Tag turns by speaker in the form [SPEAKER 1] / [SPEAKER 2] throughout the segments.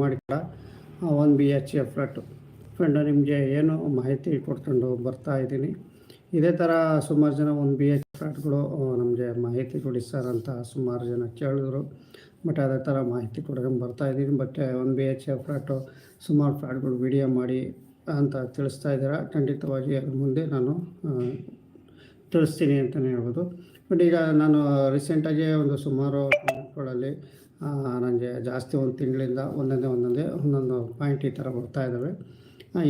[SPEAKER 1] ಮಾಡಿಲ್ಲ one B H F flat. Friend, ನಿಮಗೆ ಏನು ಮಾಹಿತಿ ಕೊಡ್ಕೊಂಡು ಬರ್ತಾ ಇದ್ದೀನಿ. ಇದೇ ಥರ ಸುಮಾರು ಜನ ಒಂದು ಬಿ ಎಚ್ ಫ್ಲಾಟ್ಗಳು ನಮಗೆ ಮಾಹಿತಿ ಕೊಡಿ ಸರ್ ಅಂತ ಸುಮಾರು ಜನ ಕೇಳಿದ್ರು. ಬಟ್ ಅದೇ ಥರ ಮಾಹಿತಿ ಕೊಡ್ಕೊಂಡು ಬರ್ತಾ ಇದ್ದೀನಿ. But one B H F flat ಸುಮಾರು ಫ್ಲಾಟ್ಗಳು ವಿಡಿಯೋ ಮಾಡಿ ಅಂತ ತಿಳಿಸ್ತಾ ಇದ್ದೀರಾ. ಖಂಡಿತವಾಗಿ ಅದ್ರ ಮುಂದೆ ನಾನು ತಿಳಿಸ್ತೀನಿ ಅಂತಲೇ ಹೇಳ್ಬೋದು. ಬಟ್ ಈಗ ನಾನು ರೀಸೆಂಟಾಗಿ ಒಂದು ಸುಮಾರು ಕಾಮೆಂಟ್ಗಳಲ್ಲಿ ನನಗೆ ಜಾಸ್ತಿ ಒಂದು ತಿಂಗಳಿಂದ ಒಂದೊಂದೇ ಒಂದೊಂದೇ ಒಂದೊಂದು ಪಾಯಿಂಟ್ ಈ ಥರ ಬರ್ತಾ ಇದ್ದಾವೆ.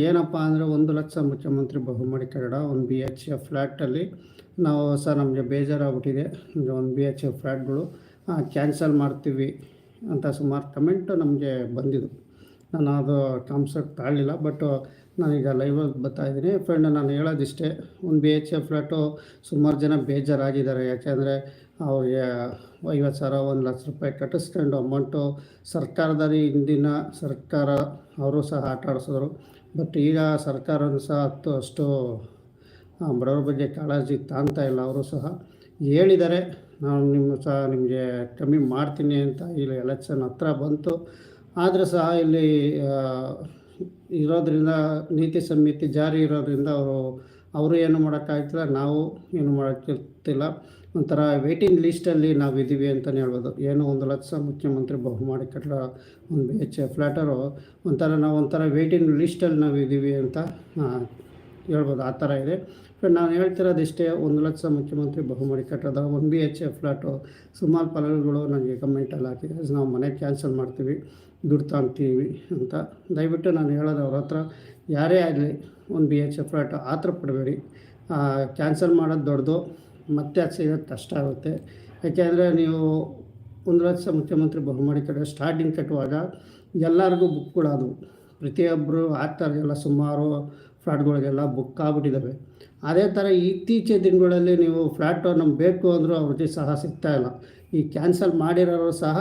[SPEAKER 1] ಏನಪ್ಪ ಅಂದರೆ ಒಂದು ಲಕ್ಷ ಮುಖ್ಯಮಂತ್ರಿ ಬಹುಮಡಿ ಕನ್ನಡ ಒಂದು ಬಿ ಎಚ್ ಎಫ್ ಫ್ಲ್ಯಾಟಲ್ಲಿ ನಾವು ಸರ್ ನಮಗೆ ಬೇಜಾರಾಗ್ಬಿಟ್ಟಿದೆ. ಒಂದು ಬಿ ಎಚ್ ಎಫ್ ಫ್ಲ್ಯಾಟ್ಗಳು ಕ್ಯಾನ್ಸಲ್ ಮಾಡ್ತೀವಿ ಅಂತ ಸುಮಾರು ಕಮೆಂಟು ನಮಗೆ ಬಂದಿದ್ದು. ನಾನು ಅದು ಕಾನ್ಸೆಪ್ಟ್ ತಾಳಲಿಲ್ಲ ಬಟ್ ನಾನೀಗ ಲೈವಲ್ಲಿ ಬರ್ತಾ ಇದ್ದೀನಿ. ಫ್ರೆಂಡ್ ನಾನು ಹೇಳೋದಿಷ್ಟೇ, ಒಂದು ಬಿ ಎಚ್ ಎಫ್ ಫ್ಲ್ಯಾಟು ಸುಮಾರು ಜನ ಬೇಜಾರಾಗಿದ್ದಾರೆ. ಯಾಕೆಂದರೆ ಅವ್ರಿಗೆ ಐವತ್ತು ಸಾವಿರ, ಒಂದು ಲಕ್ಷ ರೂಪಾಯಿ ಕಟ್ಟಿಸ್ಕೊಂಡು ಅಮೌಂಟು ಸರ್ಕಾರದಲ್ಲಿ ಹಿಂದಿನ ಸರ್ಕಾರ ಅವರು ಸಹ ಆಟ ಆಡಿಸಿದ್ರು. ಬಟ್ ಈಗ ಸರ್ಕಾರನೂ ಸಹ ಹತ್ತು ಅಷ್ಟು ಬಡವರ ಬಗ್ಗೆ ಕಾಳಜಿ ತಾಂತಾ ಇಲ್ಲ. ಅವರು ಸಹ ಹೇಳಿದ್ದಾರೆ, ನಾನು ನಿಮ್ಮ ಸಹ ನಿಮಗೆ ಕಮ್ಮಿ ಮಾಡ್ತೀನಿ ಅಂತ ಇಲ್ಲಿ ಎಲೆಕ್ಷನ್ ಹತ್ರ ಬಂತು. ಆದರೆ ಸಹ ಇಲ್ಲಿ ಇರೋದ್ರಿಂದ, ನೀತಿ ಸಂಹಿತೆ ಜಾರಿ ಇರೋದರಿಂದ ಅವರು ಅವರು ಏನು ಮಾಡೋಕ್ಕಾಗ್ತಿಲ್ಲ, ನಾವು ಏನು ಮಾಡೋಕ್ಕಿರ್ತಿಲ್ಲ. ಒಂಥರ ವೇಟಿಂಗ್ ಲೀಸ್ಟಲ್ಲಿ ನಾವು ಇದ್ದೀವಿ ಅಂತಲೇ ಹೇಳ್ಬೋದು. ಏನು ಒಂದು ಲಕ್ಷ ಮುಖ್ಯಮಂತ್ರಿ ಬಹುಮಾಡಿ ಕಟ್ಟಡ ಒಂದು ಬಿ ಎಚ್ ಫ್ಲ್ಯಾಟರು ಒಂಥರ ನಾವು ಒಂಥರ ವೇಟಿಂಗ್ ಲೀಸ್ಟಲ್ಲಿ ನಾವು ಇದ್ದೀವಿ ಅಂತ ಆ, ಹೇಳ್ಬೋದು. ಆ ಥರ ಇದೆ. ಫ್ರೆಂಡ್ ನಾನು ಹೇಳ್ತಿರೋದು ಇಷ್ಟೇ ಒಂದು ಲಕ್ಷ ಮುಖ್ಯಮಂತ್ರಿ ಬಹುಮಾನ ಕಟ್ಟೋದ ಒಂದು ಬಿ ಎಚ್ ಎಫ್ ಫ್ಲಾಟು ಸುಮಾರು ಫಲಗಳು ನನಗೆ ಕಮೆಂಟಲ್ಲಿ ಹಾಕಿದೆ ನಾವು ಮನೆ ಕ್ಯಾನ್ಸಲ್ ಮಾಡ್ತೀವಿ ದುಡ್ಡು ತಾಂತೀವಿ ಅಂತ. ದಯವಿಟ್ಟು ನಾನು ಹೇಳೋದು ಅವ್ರ ಹತ್ರ ಯಾರೇ ಆಗಲಿ ಒಂದು ಬಿ ಎಚ್ ಎಫ್ ಫ್ಲಾಟ್ ಥರ ಪಡಬೇಡಿ. ಕ್ಯಾನ್ಸಲ್ ಮಾಡೋದು ದೊಡ್ಡದು. ಮತ್ತೆ ಅದು ಸಿಗೋದು ಕಷ್ಟ ಆಗುತ್ತೆ. ಯಾಕೆಂದರೆ ನೀವು ಒಂದು ಲಕ್ಷ ಮುಖ್ಯಮಂತ್ರಿ ಬಹುಮಾಡಿ ಕಡೆ ಸ್ಟಾರ್ಟಿಂಗ್ ಕಟ್ಟುವಾಗ ಎಲ್ಲರಿಗೂ ಬುಕ್ಗಳಾದವು ಪ್ರತಿಯೊಬ್ಬರು ಆಗ್ತಾರೆಲ್ಲ ಸುಮಾರು ಫ್ಲಾಟ್ಗಳಿಗೆಲ್ಲ ಬುಕ್ ಆಗ್ಬಿಟ್ಟಿದ್ದಾವೆ ಅದೇ ಥರ ಇತ್ತೀಚಿನ ದಿನಗಳಲ್ಲಿ ನೀವು ಫ್ಲ್ಯಾಟು ನಮ್ಗೆ ಬೇಕು ಅಂದರೂ ಅವ್ರಿಗೆ ಸಹ ಸಿಗ್ತಾ ಇಲ್ಲ. ಈ ಕ್ಯಾನ್ಸಲ್ ಮಾಡಿರೋರು ಸಹ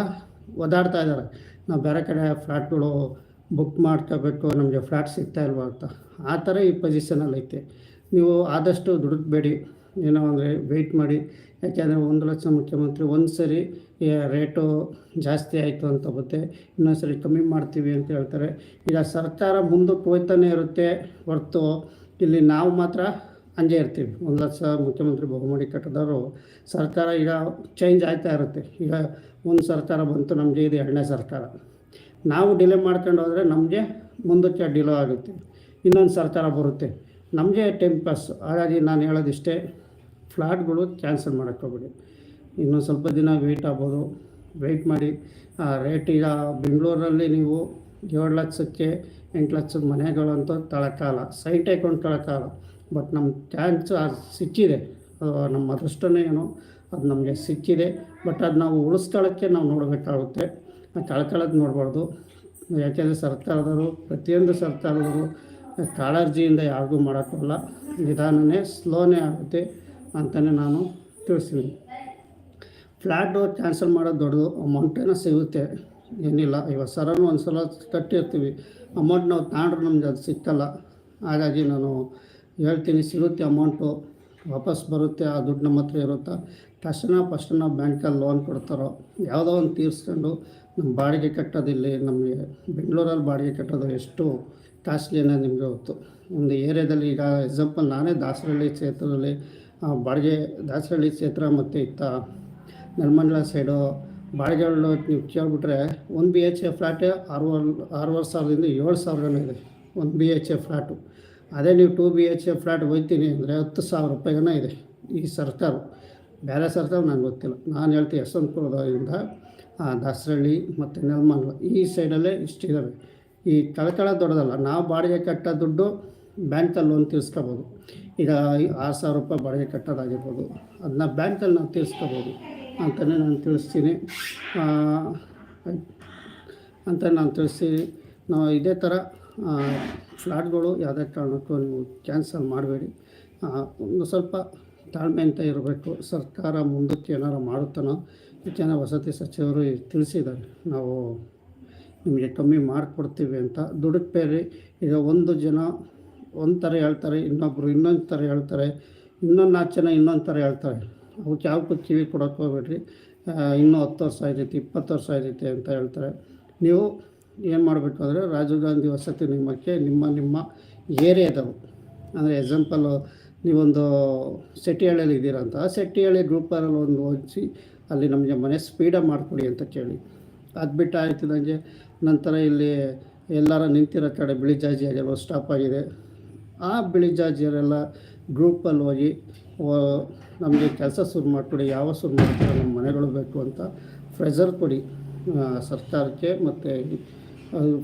[SPEAKER 1] ಒದಾಡ್ತಾ ಇದ್ದಾರೆ. ನಾವು ಬೇರೆ ಕಡೆ ಫ್ಲ್ಯಾಟ್ಗಳು ಬುಕ್ ಮಾಡ್ಕೋಬೇಕು, ನಮಗೆ ಫ್ಲ್ಯಾಟ್ ಸಿಗ್ತಾ ಇಲ್ವಾ ಅಂತ. ಆ ಥರ ಈ ಪೊಸಿಷನಲ್ಲಿ ಐತೆ. ನೀವು ಆದಷ್ಟು ದುಡುಕ್ಬೇಡಿ ಏನೋ ಅಂದರೆ ವೆಯ್ಟ್ ಮಾಡಿ. ಯಾಕೆಂದರೆ ಒಂದು ಲಕ್ಷ ಮುಖ್ಯಮಂತ್ರಿ ಒಂದು ಸರಿ ರೇಟು ಜಾಸ್ತಿ ಆಯಿತು ಅಂತ ಬರುತ್ತೆ ಇನ್ನೊಂದು ಸರಿ ಕಮ್ಮಿ ಮಾಡ್ತೀವಿ ಅಂತ ಹೇಳ್ತಾರೆ. ಈಗ ಸರ್ಕಾರ ಮುಂದಕ್ಕೆ ಹೋಯ್ತಾನೆ ಇರುತ್ತೆ. ಹೊರತು ಇಲ್ಲಿ ನಾವು ಮಾತ್ರ ಹಂಗೆ ಇರ್ತೀವಿ. ಒಂದು ಲಕ್ಷ ಮುಖ್ಯಮಂತ್ರಿ ಬಹುಮಾಡಿ ಕಟ್ಟದವರು ಸರ್ಕಾರ ಈಗ ಚೇಂಜ್ ಆಗ್ತಾ ಇರುತ್ತೆ. ಈಗ ಒಂದು ಸರ್ಕಾರ ಬಂತು, ನಮಗೆ ಇದು ಎರಡನೇ ಸರ್ಕಾರ. ನಾವು ಡಿಲೇ ಮಾಡ್ಕೊಂಡು ಹೋದರೆ ನಮಗೆ ಮುಂದಕ್ಕೆ ಡಿಲೋ ಆಗುತ್ತೆ. ಇನ್ನೊಂದು ಸರ್ಕಾರ ಬರುತ್ತೆ. ನಮಗೆ ಟೈಮ್ ಪಾಸ್ ಹಾಗಾಗಿ ನಾನು ಹೇಳೋದಿಷ್ಟೇ ಫ್ಲಾಟ್ಗಳು ಕ್ಯಾನ್ಸಲ್ ಹೋಗ್ಬೇಡಿ. ಇನ್ನೊಂದು ಸ್ವಲ್ಪ ದಿನ ವೆಯ್ಟ್ ಆಗ್ಬೋದು. ವೆಯ್ಟ್ ಮಾಡಿ, ಆ ರೇಟ್ ಈಗ ಬೆಂಗಳೂರಲ್ಲಿ ನೀವು ಏಳು ಲಕ್ಷಕ್ಕೆ ಎಂಟು ಲಕ್ಷದ ಮನೆಗಳಂತೂ ತಳಕಾಲ ಸೈಟ್ ಹಾಕೊಂಡು ತಳಕಾಲ ಬಟ್ ನಮ್ಮ ಚಾನ್ಸ್ ಅದು ಸಿಕ್ಕಿದೆ. ಅದು ನಮ್ಮ ಅದೃಷ್ಟನೇ ಏನೋ, ಅದು ನಮಗೆ ಸಿಕ್ಕಿದೆ. ಬಟ್ ಅದು ನಾವು ಉಳಿಸ್ಕೊಳ್ಳೋಕ್ಕೆ ನಾವು ನೋಡಬೇಕಾಗುತ್ತೆ. ಕಳ್ಕೊಳ್ಳೋದು ನೋಡಬಾರ್ದು. ಯಾಕೆಂದರೆ ಸರ್ಕಾರದವರು, ಪ್ರತಿಯೊಂದು ಸರ್ಕಾರದವರು ಕಾಳಜಿಯಿಂದ ಯಾರಿಗೂ ಮಾಡೋಕ್ಕಲ್ಲ ನಿಧಾನನೇ ಸ್ಲೋನೇ ಆಗುತ್ತೆ. ಅಂತಲೇ ನಾನು ತಿಳಿಸ್ತೀನಿ. ಫ್ಲ್ಯಾಟು ಕ್ಯಾನ್ಸಲ್ ಮಾಡೋದು ದೊಡ್ಡದು ಅಮೌಂಟೇನೋ ಸಿಗುತ್ತೆ. ಏನಿಲ್ಲ ಇವಾಗ ಸರನು ಒಂದು ಸಲ ಕಟ್ಟಿರ್ತೀವಿ. ಅಮೌಂಟ್ ನಾವು ತಗೊಂಡ್ರೆ ನಮ್ಗೆ ಅದು ಸಿಕ್ಕಲ್ಲ. ಹಾಗಾಗಿ ನಾನು ಹೇಳ್ತೀನಿ, ಸಿಗುತ್ತೆ ಅಮೌಂಟು ವಾಪಸ್ ಬರುತ್ತೆ, ಆ ದುಡ್ಡು ನಮ್ಮ ಹತ್ರ ಇರುತ್ತಾ? ತಕ್ಷಣ ಫಸ್ಟ್ ನಾವು ಬ್ಯಾಂಕಲ್ಲಿ ಲೋನ್ ಕೊಡ್ತಾರೋ? ಯಾವುದೋ ಒಂದು ತೀರಿಸ್ಕೊಂಡು ನಮ್ಮ ಬಾಡಿಗೆ ಕಟ್ಟೋದಿಲ್ಲಿ, ನಮಗೆ ಬೆಂಗಳೂರಲ್ಲಿ ಬಾಡಿಗೆ ಕಟ್ಟೋದು ಎಷ್ಟು ಕಾಸ್ಟ್ಲಿ ಅನ್ನೋದು ನಿಮಗೆ ಗೊತ್ತು. ಒಂದು ಏರಿಯಾದಲ್ಲಿ ಈಗ ಎಕ್ಸಾಂಪಲ್ ನಾನೇ ದಾಸರಳ್ಳಿ ಕ್ಷೇತ್ರದಲ್ಲಿ ಬಾಡಿಗೆ ದಾಸರಳ್ಳಿ ಕ್ಷೇತ್ರ ಮತ್ತು ಇತ್ತ ನೆಲಮಂಡಲ ಸೈಡು ಬಾಡಿಗೆಗಳು ನೀವು ಕೇಳಿಬಿಟ್ರೆ ಒಂದು ಬಿ ಎಚ್ ಎ ಫ್ಲ್ಯಾಟೇ ಆರೂವರೆ ಆರೂವರೆ ಸಾವಿರದಿಂದ ಏಳು ಸಾವಿರನೂ ಇದೆ. ಒಂದು ಬಿ ಎಚ್ ಎ ಫ್ಲ್ಯಾಟು ಅದೇ ನೀವು two B H A flat ಹೋಗ್ತೀನಿ ಅಂದರೆ ಹತ್ತು ಸಾವಿರ ರೂಪಾಯಿಗನ ಇದೆ ಈ ಸರ್ಕಾರ. ಬೇರೆ ಸರ್ಕಾರ ನನಗೆ ಗೊತ್ತಿಲ್ಲ. ನಾನು ಹೇಳ್ತೀನಿ ಯಶವಂತಪುರದಿಂದ ದಾಸರಳ್ಳಿ ಮತ್ತು ನೆಲಮಂಗಲ ಈ ಸೈಡಲ್ಲೇ ಇಷ್ಟಿದ್ದಾವೆ ಈ ತಳತಳ ದೊಡ್ಡದಲ್ಲ, ನಾವು ಬಾಡಿಗೆ ಕಟ್ಟೋ ದುಡ್ಡು ಬ್ಯಾಂಕಲ್ಲಿ ಲೋನ್ ತೀರಿಸ್ಕೋಬೋದು. ಈಗ ಆರು ಸಾವಿರ ರೂಪಾಯಿ ಬಾಡಿಗೆ ಕಟ್ಟೋದಾಗಿರ್ಬೋದು ಅದನ್ನ ಬ್ಯಾಂಕಲ್ಲಿ ನಾವು ತೀರಿಸ್ಕೋಬೋದು ಅಂತಲೇ ನಾನು ತಿಳಿಸ್ತೀನಿ. ಅಂತ ನಾನು ತಿಳಿಸ್ತೀನಿ. ನಾವು ಇದೇ ಥರ ಫ್ಲಾಟ್ಗಳು ಯಾವುದೇ ಕಾರಣಕ್ಕೂ ನೀವು ಕ್ಯಾನ್ಸಲ್ ಮಾಡಬೇಡಿ. ಒಂದು ಸ್ವಲ್ಪ ತಾಳ್ಮೆ ಅಂತ ಇರಬೇಕು. ಸರ್ಕಾರ ಮುಂದಕ್ಕೆ ಏನಾರು ಮಾಡುತ್ತಾನೋ ಹೆಚ್ಚಿನ ವಸತಿ ಸಚಿವರು ತಿಳಿಸಿದ್ದಾರೆ. ನಾವು ನಿಮಗೆ ಕಮ್ಮಿ ಮಾಡಿಕೊಡ್ತೀವಿ ಅಂತ ದುಡುಕ್ಬೇರಿ ಈಗ ಒಂದು ಜನ ಒಂದು ಥರ ಹೇಳ್ತಾರೆ ಇನ್ನೊಬ್ಬರು ಇನ್ನೊಂದು ಥರ ಹೇಳ್ತಾರೆ, ಇನ್ನೊಂದು ನಾಲ್ಕು ಜನ ಇನ್ನೊಂದು ಥರ ಹೇಳ್ತಾರೆ. ಅವಕ್ಕೆ ಯಾವಕ್ಕೂ ಕಿವಿ ಕೊಡೋಕೆ ಹೋಗ್ಬೇಡ್ರಿ. ಇನ್ನೂ ಹತ್ತು ವರ್ಷ ಆಯ್ತೈತಿ ಇಪ್ಪತ್ತು ವರ್ಷ ಆಯ್ತೈತಿ ಅಂತ ಹೇಳ್ತಾರೆ. ನೀವು ಏನು ಮಾಡಬೇಕು ಅಂದರೆ ರಾಜೀವ್ ಗಾಂಧಿ ವಸತಿ ನಿಮ್ಮಕ್ಕೆ ನಿಮ್ಮ ನಿಮ್ಮ ಏರಿಯಾದವು. ಅಂದರೆ ಎಕ್ಸಾಂಪಲು ನೀವೊಂದು ಸೆಟ್ಟಿಹಳ್ಳಿಯಲ್ಲಿ ಇದ್ದೀರ ಅಂತ, ಆ ಸೆಟ್ಟಿಹಳ್ಳಿ ಗ್ರೂಪಲ್ಲಿ ಒಂದು ಹೋಗಿಸಿ ಅಲ್ಲಿ ನಮಗೆ ಮನೆ ಸ್ಪೀಡ ಮಾಡಿಕೊಡಿ ಅಂತ ಕೇಳಿ. ಅದು ಬಿಟ್ಟು ಆಯ್ತಿದಂಗೆ ನಂತರ ಇಲ್ಲಿ ಎಲ್ಲರ ನಿಂತಿರೋ ಕಡೆ ಬಿಳಿ ಜಾಜಿ ಆಗಿರೋ ಸ್ಟಾಪ್ ಆಗಿದೆ. ಆ ಬಿಳಿ ಜಾಜಿಯರೆಲ್ಲ ಗ್ರೂಪಲ್ಲಿ ಹೋಗಿ ನಮಗೆ ಕೆಲಸ ಶುರು ಮಾಡಿಕೊಡಿ, ಯಾವ ಶುರು ಮಾಡ್ತಾರೆ, ನಮ್ಮ ಮನೆಗಳು ಬೇಕು ಅಂತ ಪ್ರೆಷರ್ ಕೊಡಿ. ಸರ್ಕಾರಕ್ಕೆ ಮತ್ತು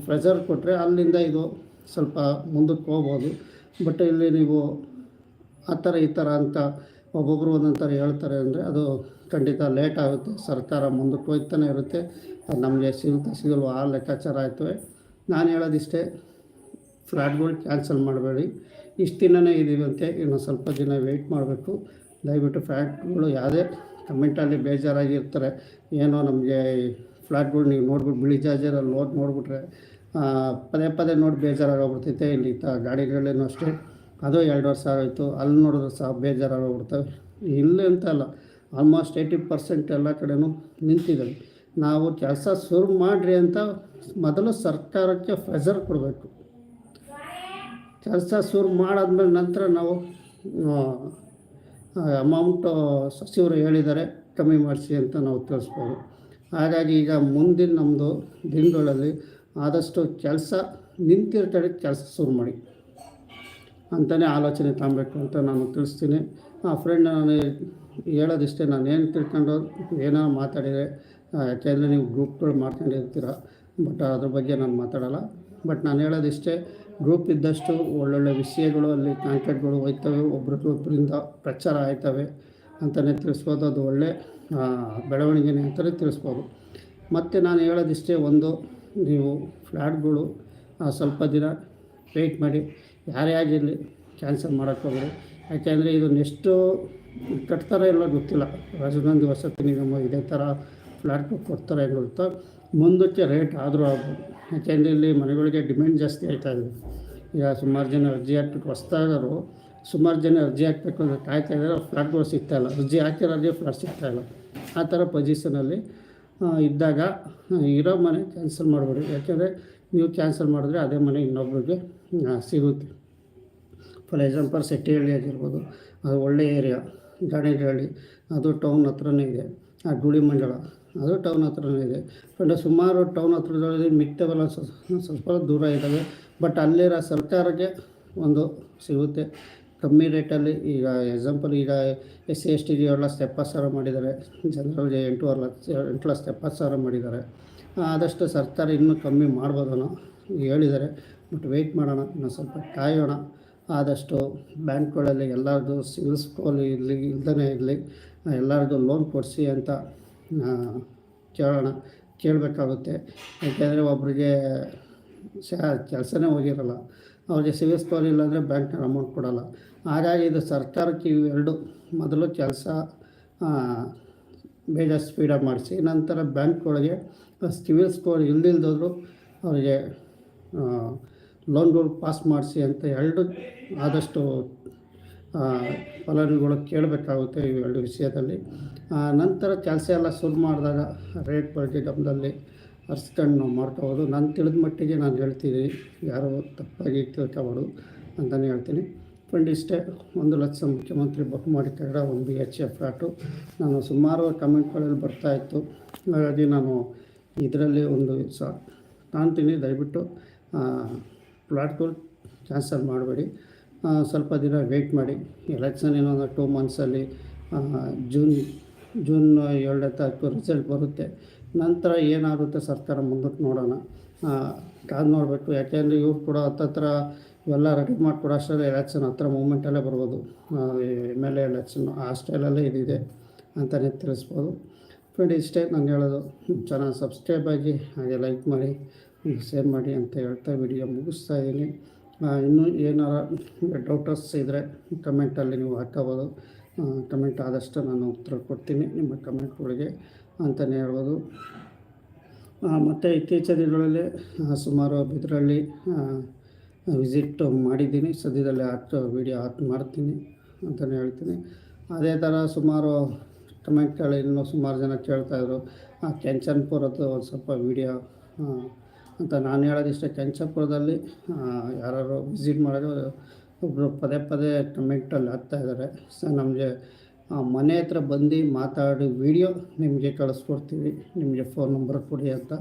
[SPEAKER 1] ಪ್ರೆಷರ್ ಕೊಟ್ಟರೆ ಅಲ್ಲಿಂದ ಇದು ಸ್ವಲ್ಪ ಮುಂದಕ್ಕೆ ಹೋಗ್ಬೋದು. ಬಟ್ ಇಲ್ಲಿ ನೀವು ಆ ಥರ ಈ ಥರ ಅಂತ ಒಬ್ಬೊಬ್ಬರು ಒಂದೊಂದು ಥರ ಹೇಳ್ತಾರೆ ಅಂದರೆ ಅದು ಖಂಡಿತ ಲೇಟ್ ಆಗುತ್ತೆ. ಸರ್ಕಾರ ಮುಂದಕ್ಕೆ ಹೋಗ್ತಾನೆ ಇರುತ್ತೆ. ಅದು ನಮಗೆ ಸಿಗುತ್ತೆ ಸಿಗಲ್ವ ಆ ಲೆಕ್ಕಾಚಾರ ಆಯ್ತವೆ. ನಾನು ಹೇಳೋದಿಷ್ಟೇ ಫ್ಲ್ಯಾಟ್ಗಳು ಕ್ಯಾನ್ಸಲ್ ಮಾಡಬೇಡಿ. ಇಷ್ಟು ದಿನನೇ ಇದ್ದೀವಿ ಅಂತೆ. ಇನ್ನು ಸ್ವಲ್ಪ ದಿನ ವೆಯ್ಟ್ ಮಾಡಬೇಕು. ದಯವಿಟ್ಟು ಫ್ಲ್ಯಾಟ್ಗಳು ಯಾವುದೇ ಕಮೆಂಟಲ್ಲಿ ಬೇಜಾರಾಗಿರ್ತಾರೆ. ಏನೋ ನಮಗೆ ಫ್ಲ್ಯಾಟ್ಗಳು ನೀವು ನೋಡ್ಬಿಟ್ಟು ಬಿಳಿ ಜಾಜರಲ್ಲಿ ಲೋಡ್ ನೋಡಿಬಿಟ್ರೆ ಪದೇ ಪದೇ ನೋಡಿ ಬೇಜಾರಾಗೋಗ್ಬಿಡ್ತೈತೆ. ಇಲ್ಲಿ ತ ಗಾಡಿಗಳೇನು ಅಷ್ಟೇ. ಅದು ಎರಡು ವರ್ಷ ಆಯಿತು ಅಲ್ಲಿ ನೋಡಿದ್ರೆ ಸಹ ಬೇಜಾರಾಗೋಗ್ಬಿಡ್ತವೆ. ಇಲ್ಲಿ ಅಂತ ಅಲ್ಲ. ಆಲ್ಮೋಸ್ಟ್ ಏಯ್ಟಿ ಪರ್ಸೆಂಟ್ ಎಲ್ಲ ಕಡೆನೂ ನಿಂತಿದ್ದಾವೆ ನಾವು ಕೆಲಸ ಶುರು ಮಾಡಿರಿ ಅಂತ ಮೊದಲು ಸರ್ಕಾರಕ್ಕೆ ಪ್ರೆಷರ್ ಕೊಡಬೇಕು. ಕೆಲಸ ಶುರು ಮಾಡಾದ್ಮೇಲೆ ನಂತರ ನಾವು ಅಮೌಂಟ್ ಸಚಿವರು ಹೇಳಿದ್ದಾರೆ, ಕಮ್ಮಿ ಮಾಡಿಸಿ ಅಂತ ನಾವು ತಿಳಿಸ್ಬೋದು. ಹಾಗಾಗಿ ಈಗ ಮುಂದಿನ ನಮ್ಮದು ದಿನಗಳಲ್ಲಿ ಆದಷ್ಟು ಕೆಲಸ ನಿಂತಿರ್ತಾರೆ ಕೆಲಸ ಶುರು ಮಾಡಿ ಅಂತಲೇ ಆಲೋಚನೆ ತಗೊಬೇಕು ಅಂತ ನಾನು ತಿಳಿಸ್ತೀನಿ. ಆ ಫ್ರೆಂಡ್ ನಾನು ಹೇಳೋದಿಷ್ಟೇ, ನಾನು ಏನು ತಿಳ್ಕೊಂಡು ಏನೋ ಮಾತಾಡಿದರೆ ಯಾಕೆಂದರೆ ನೀವು ಗ್ರೂಪ್ಗಳು ಮಾಡ್ಕೊಂಡಿರ್ತೀರ ಬಟ್ ಅದ್ರ ಬಗ್ಗೆ ನಾನು ಮಾತಾಡಲ್ಲ. ಬಟ್ ನಾನು ಹೇಳೋದಿಷ್ಟೇ ಗ್ರೂಪ್ ಇದ್ದಷ್ಟು ಒಳ್ಳೊಳ್ಳೆ ವಿಷಯಗಳು ಅಲ್ಲಿ ಕಾಂಟ್ಯಾಕ್ಟ್ಗಳು ಹೋಯ್ತವೆ ಒಬ್ರಿಗೊಬ್ಬರಿಂದ ಪ್ರಚಾರ ಆಯ್ತವೆ ಅಂತಲೇ ತಿಳಿಸ್ಬೋದು. ಅದು ಒಳ್ಳೆ ಬೆಳವಣಿಗೆನೇ ಅಂತಲೇ ತಿಳಿಸ್ಬೋದು. ಮತ್ತು ನಾನು ಹೇಳೋದಿಷ್ಟೇ ಒಂದು, ನೀವು ಫ್ಲ್ಯಾಟ್ಗಳು ಸ್ವಲ್ಪ ದಿನ ವೆಯ್ಟ್ ಮಾಡಿ, ಯಾರೇ ಆಗಿರಲಿ ಕ್ಯಾನ್ಸಲ್ ಮಾಡೋಕ್ಕೆ ಹೋಗ್ಬೇಡಿ ಯಾಕೆಂದರೆ ಇದು ನೆಕ್ಸ್ಟು ಕಟ್ತಾರೋ ಇಲ್ಲ ಗೊತ್ತಿಲ್ಲ. ರಾಜಧಾನಿ ವಸತಿ ನಿಗಮ ಇದೇ ಥರ ಫ್ಲ್ಯಾಟ್ ಕೊಡ್ತಾರೆ ಗೊತ್ತಾ ಮುಂದಕ್ಕೆ ರೇಟ್ ಆದರೂ ಆಗ್ಬೋದು. ಯಾಕೆಂದರೆ ಇಲ್ಲಿ ಮನೆಗಳಿಗೆ ಡಿಮ್ಯಾಂಡ್ ಜಾಸ್ತಿ ಆಯ್ತಾ ಇದೆ. ಈಗ ಸುಮಾರು ಜನ ಅರ್ಜಿ ಹಾಕ್ಬಿಟ್ಟು ಹೊಸ್ದಾಗರು ಸುಮಾರು ಜನ ಅರ್ಜಿ ಹಾಕಬೇಕು ಅಂದರೆ ಕಾಯ್ತಾ ಇದ್ದಾರೆ. ಫ್ಲ್ಯಾಟ್ಗಳು ಸಿಗ್ತಾಯಿಲ್ಲ ಅರ್ಜಿ ಹಾಕಿರೋದೇ ಫ್ಲ್ಯಾಟ್ ಸಿಗ್ತಾಯಿಲ್ಲ ಆ ಥರ ಪೊಸಿಷನಲ್ಲಿ ಇದ್ದಾಗ ಇರೋ ಮನೆ ಕ್ಯಾನ್ಸಲ್ ಮಾಡಬೇಡಿ. ಯಾಕೆಂದರೆ ನೀವು ಕ್ಯಾನ್ಸಲ್ ಮಾಡಿದ್ರೆ ಅದೇ ಮನೆ ಇನ್ನೊಬ್ರಿಗೆ ಸಿಗುತ್ತೆ. ಫಾರ್ ಎಕ್ಸಾಂಪಲ್ ಸೆಟ್ಟಿಹಳ್ಳಿ ಆಗಿರ್ಬೋದು. ಅದು ಒಳ್ಳೆ ಏರಿಯಾ ಗಾಣಿಗಹಳ್ಳಿ ಅದು ಟೌನ್ ಹತ್ರನೇ ಇದೆ. ಆ ಗುಳಿ ಮಂಡಳ, ಅದು ಟೌನ್ ಹತ್ರನೇ ಇದೆ. ಫ್ರೆಂಡ್ ಸುಮಾರು ಟೌನ್ ಹತ್ರದಲ್ಲಿ ಮಿಕ್ತವೆಲ್ಲ ಸ್ವ- ಸ್ವಲ್ಪ ದೂರ ಇದ್ದಾವೆ. ಬಟ್ ಅಲ್ಲಿರೋ ಸರ್ಕಾರಕ್ಕೆ ಒಂದು ಸಿಗುತ್ತೆ. ಕಮ್ಮಿ ರೇಟಲ್ಲಿ ಈಗ ಎಕ್ಸಾಂಪಲ್ ಈಗ ಎಸ್ ಸಿ ಎಸ್ ಟಿಗೆ ಏಳು ಲಕ್ಷ ಸಾವಿರ ಮಾಡಿದ್ದಾರೆ. ಜನರಲ್ಗೆ ಎಂಟೂವರೆ ಲಕ್ಷ, ಎಂಟು ಲಕ್ಷ ಎಪ್ಪತ್ತು ಸಾವಿರ ಮಾಡಿದ್ದಾರೆ. ಆದಷ್ಟು ಸರ್ಕಾರ ಇನ್ನೂ ಕಮ್ಮಿ ಮಾಡ್ಬೋದೋ ಹೇಳಿದ್ದಾರೆ. ಬಟ್ ವೆಯ್ಟ್ ಮಾಡೋಣ, ಇನ್ನೊಂದು ಸ್ವಲ್ಪ ಕಾಯೋಣ. ಆದಷ್ಟು ಬ್ಯಾಂಕ್ಗಳಲ್ಲಿ ಎಲ್ಲರದು ಸಿವಿಲ್ ಸ್ಕೋರ್ ಇರಲಿ ಇಲ್ಲದೇ ಇರಲಿ ಎಲ್ಲರದು ಲೋನ್ ಕೊಡಿಸಿ ಅಂತ ಕೇಳೋಣ, ಕೇಳಬೇಕಾಗುತ್ತೆ. ಯಾಕೆಂದರೆ ಒಬ್ರಿಗೆ ಕೆಲಸನೇ ಹೋಗಿರಲ್ಲ. ಅವ್ರಿಗೆ ಸಿವಿಲ್ ಸ್ಕೋರ್ ಇಲ್ಲಾಂದರೆ ಬ್ಯಾಂಕ್ನ ಅಮೌಂಟ್ ಕೊಡೋಲ್ಲ. ಹಾಗಾಗಿ ಇದು ಸರ್ಕಾರಕ್ಕೆ ಇವೆರಡು ಮೊದಲು ಕೆಲಸ ಬೇಗ ಸ್ಪೀಡಾಗಿ ಮಾಡಿಸಿ, ನಂತರ ಬ್ಯಾಂಕ್ಗಳಿಗೆ ಸಿವಿಲ್ ಸ್ಕೋರ್ ಇಲ್ದಿಲ್ದೋದ್ರು ಅವರಿಗೆ ಲೋನ್ಗಳು ಪಾಸ್ ಮಾಡಿಸಿ ಅಂತ ಎರಡು ಆದಷ್ಟು ಫಲಾನುಭವಿಗಳು ಕೇಳಬೇಕಾಗುತ್ತೆ ಈ ಎರಡು ವಿಷಯದಲ್ಲಿ. ನಂತರ ಕೆಲಸ ಎಲ್ಲ ಶುರು ಮಾಡಿದಾಗ ರೇಟ್ ಬಗ್ಗೆ ಗಮನದಲ್ಲಿ ಹರಿಸ್ಕೊಂಡು ನಾವು ಮಾಡ್ಕೋಬೋದು. ನಾನು ತಿಳಿದ ಮಟ್ಟಿಗೆ ನಾನು ಹೇಳ್ತೀನಿ. ಯಾರು ತಪ್ಪಾಗಿ ತಿಳ್ಕೊಬಾರ್ದು ಅಂತಲೇ ಹೇಳ್ತೀನಿ. ಫ್ರೆಂಡ್ ಇಷ್ಟೇ, ಒಂದು ಲಕ್ಷ ಮುಖ್ಯಮಂತ್ರಿ ಬಹುಮಾಡಿ ಕನ್ನಡ, ಒಂದು ಬಿ ಎಚ್ ಎಫ್ ಫ್ಲಾಟು. ನಾನು ಸುಮಾರು ಕಮೆಂಟ್ಗಳಲ್ಲಿ ಬರ್ತಾಯಿತ್ತು ಹಾಗಾಗಿ ನಾನು ಇದರಲ್ಲಿ ಒಂದು ಸ, ಕಾಣ್ತೀನಿ. ದಯವಿಟ್ಟು ಫ್ಲಾಟ್ಗಳು ಕ್ಯಾನ್ಸಲ್ ಮಾಡಬೇಡಿ. ಸ್ವಲ್ಪ ದಿನ ವೆಯ್ಟ್ ಮಾಡಿ. ಎಲೆಕ್ಷನ್ ಇನ್ನೊಂದು ಟೂ ಮಂತ್ಸಲ್ಲಿ ಜೂನ್ ಜೂನ್ ಏಳನೇ ತಾರೀಕು ರಿಸಲ್ಟ್ ಬರುತ್ತೆ. ನಂತರ ಏನಾಗುತ್ತೆ ಸರ್ಕಾರ ಮುಂದಕ್ಕೆ ನೋಡೋಣ. ಕಾದು ನೋಡಬೇಕು. ಯಾಕೆಂದರೆ ಇವ್ರು ಕೂಡ ಹತ್ತತ್ರ ಇವೆಲ್ಲ ರೆಡಿ ಮಾಡಿಕೊಡೋ ಅಷ್ಟರಲ್ಲಿ ಎಲೆಕ್ಷನ್ ಹತ್ರ ಮೂಮೆಂಟಲ್ಲೇ ಬರ್ಬೋದು. ಎಂ ಎಲ್ ಎ ಎಲೆಕ್ಷನ್ ಆ ಸ್ಟೈಲಲ್ಲೇ ಇದಿದೆ ಅಂತಲೇ ತಿಳಿಸ್ಬೋದು. ಫ್ರೆಂಡ್ ಇಷ್ಟೇ ನಾನು ಹೇಳೋದು. ಚೆನ್ನಾಗಿ ಸಬ್ಸ್ಕ್ರೈಬ್ ಆಗಿ ಹಾಗೆ ಲೈಕ್ ಮಾಡಿ ಶೇರ್ ಮಾಡಿ ಅಂತ ಹೇಳ್ತಾ ವಿಡಿಯೋ ಮುಗಿಸ್ತಾ ಇದ್ದೀನಿ. ಇನ್ನೂ ಏನಾರ ಡೌಟಸ್ ಇದ್ದರೆ ಕಮೆಂಟಲ್ಲಿ ನೀವು ಹಾಕೋಬೋದು ಕಮೆಂಟ್ ಆದಷ್ಟು ನಾನು ಉತ್ತರ ಕೊಡ್ತೀನಿ. ನಿಮ್ಮ ಕಮೆಂಟ್ಗಳಿಗೆ ಅಂತಲೇ ಹೇಳ್ಬೋದು. ಮತ್ತು ಇತ್ತೀಚಿನ ದಿನಗಳಲ್ಲಿ ಸುಮಾರು ಬಿದರಲ್ಲಿ ವಿಸಿಟ್ ಮಾಡಿದ್ದೀನಿ. ಸದ್ಯದಲ್ಲಿ ಹಾಕ್ ವೀಡಿಯೋ ಹಾಕ್ ಮಾಡ್ತೀನಿ ಅಂತಲೇ ಹೇಳ್ತೀನಿ. ಅದೇ ಥರ ಸುಮಾರು ಕಮೆಂಟ್ಗಳು ಇನ್ನೂ ಸುಮಾರು ಜನ ಕೇಳ್ತಾಯಿದ್ರು ಆ, ಕೆಂಚನ್ಪುರದ್ದು ಒಂದು ಸ್ವಲ್ಪ ವೀಡಿಯೋ ಅಂತ ನಾನು ಹೇಳೋದಿಷ್ಟೇ, ಕೆಂಚಪುರದಲ್ಲಿ ಯಾರು ವಿಸಿಟ್ ಮಾಡೋದು ಒಬ್ಬರು ಪದೇ ಪದೇ ಕಮೆಂಟಲ್ಲಿ ಇದ್ದಾರೆ. ಸರ್ ನಮಗೆ ಮನೆ ಹತ್ರ ಬಂದು ಮಾತಾಡಿ ವಿಡಿಯೋ ನಿಮಗೆ ಕಳಿಸ್ಕೊಡ್ತೀವಿ, ನಿಮಗೆ ಫೋನ್ ನಂಬರ್ ಕೊಡಿ ಅಂತ.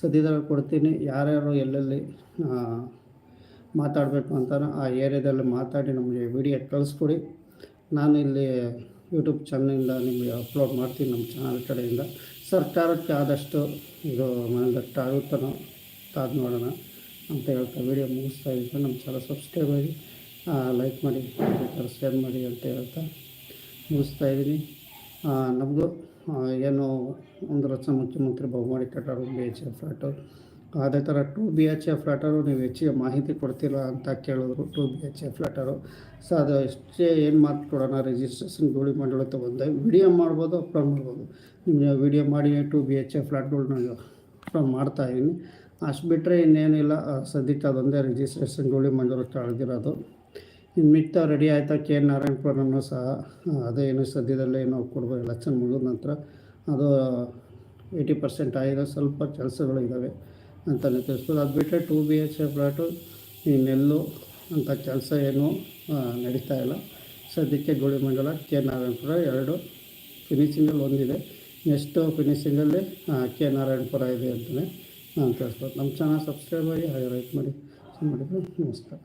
[SPEAKER 1] ಸದ್ಯದಲ್ಲಿ ಕೊಡ್ತೀನಿ, ಯಾರ್ಯಾರು ಎಲ್ಲೆಲ್ಲಿ ಮಾತಾಡಬೇಕು ಅಂತ ಆ ಏರಿಯಾದಲ್ಲಿ ಮಾತಾಡಿ ನಮಗೆ ವಿಡಿಯೋ ಕಳಿಸ್ಕೊಡಿ. ನಾನು ಇಲ್ಲಿ ಯೂಟ್ಯೂಬ್ ಚಾನಲಿಂದ ನಿಮಗೆ ಅಪ್ಲೋಡ್ ಮಾಡ್ತೀನಿ ನಮ್ಮ ಚಾನಲ್ ಕಡೆಯಿಂದ. ಸರ್ಕಾರಕ್ಕೆ ಆದಷ್ಟು ಇದು ಮನೆಯಿಂದ ಆಗುತ್ತನೋ ಕಾದು ನೋಡೋಣ ಅಂತ ಹೇಳ್ತಾ ವಿಡಿಯೋ ಮುಗಿಸ್ತಾ ಇದ್ದೀನಿ ನಮ್ಮ ಚಾನಲ್ ಸಬ್ಸ್ಕ್ರೈಬ್ ಆಗಿ ಲೈಕ್ ಮಾಡಿ, ಬೇಕಾದ್ರೆ ಶೇರ್ ಮಾಡಿ ಅಂತ ಹೇಳ್ತಾ ಮುಗಿಸ್ತಾ ಇದ್ದೀನಿ. ನಮ್ಮದು ಏನು ಒಂದು ಲಕ್ಷ ಮುಖ್ಯಮಂತ್ರಿ ಬಹುಮಾಡಿ ಕಟ್ಟಡ ಬಿ ಎಚ್ ಎ ಫ್ಲಾಟು ಅದೇ ಥರ ಟು ಬಿ ಎಚ್ ಎ ಫ್ಲಾಟರು ನೀವು ಹೆಚ್ಚಿಗೆ ಮಾಹಿತಿ ಕೊಡ್ತಿಲ್ಲ ಅಂತ ಕೇಳಿದ್ರು ಟು ಬಿ ಎಚ್ ಎ ಫ್ಲಾಟರು ಸೊ ಅದು ಎಷ್ಟೇ ಏನು ಮಾರ್ಕ್ ಕೊಡೋಣ ರಿಜಿಸ್ಟ್ರೇಷನ್ ಗೋಳಿ ಮಂಡಳ ತೊಗೊಂಡೆ ವಿಡಿಯೋ ಮಾಡ್ಬೋದು ಅಪ್ಲೋಡ್ ಮಾಡ್ಬೋದು. ನಿಮಗೆ ವಿಡಿಯೋ ಮಾಡಿ ಟು ಬಿ ಎಚ್ ಎ ಫ್ಲಾಟ್ಗಳ್ನ ಅಪ್ಲೋಡ್ ಮಾಡ್ತಾಯಿದ್ದೀನಿ ಅಷ್ಟು ಬಿಟ್ಟರೆ ಇನ್ನೇನಿಲ್ಲ. ಸದ್ಯಕ್ಕೆ ಅದೊಂದೇ ರಿಜಿಸ್ಟ್ರೇಷನ್ ಗೋಳಿ ಮಂಡೂರು ಕಳೆದಿರೋದು ಇನ್ನು ಮಿತ್ತ ರೆಡಿ ಆಯಿತಾ ಕೆ ಎನ್ ನಾರಾಯಣಪುರನೂ ಸಹ ಅದೇ ಏನು ಸದ್ಯದಲ್ಲೇ ಏನೋ ಕೊಡ್ಬೋದು ಎಲೆಕ್ಷನ್ ಮುಗಿದ ನಂತರ ಅದು ಏಯ್ಟಿ ಪರ್ಸೆಂಟ್ ಆಗಿದೆ ಸ್ವಲ್ಪ ಕೆಲಸಗಳು ಇದ್ದಾವೆ ಅಂತಲೇ ತಿಳಿಸ್ಬೋದು. ಅದು ಬಿಟ್ಟರೆ two B H A flat ನೆಲ್ಲು ಅಂಥ ಕೆಲಸ ಏನೂ ನಡೀತಾ ಇಲ್ಲ. ಸದ್ಯಕ್ಕೆ ಗೋಳಿ ಮಂಡಲ ಕೆ ನಾರಾಯಣಪುರ ಎರಡು ಫಿನಿಷಿಂಗಲ್ಲಿ ಒಂದಿದೆ. ನೆಕ್ಸ್ಟು ಫಿನಿಷಿಂಗಲ್ಲಿ ಕೆ ನಾರಾಯಣಪುರ ಇದೆ ಅಂತಲೇ ನಾನು ತಿಳಿಸ್ಬೋದು ನಮ್ಮ ಚಾನಲ್ ಸಬ್ಸ್ಕ್ರೈಬ್ ಆಗಿ ಹಾಗೆ ಲೈಕ್ ಮಾಡಿ ಮಾಡಿದ್ರೆ ನಮಸ್ಕಾರ.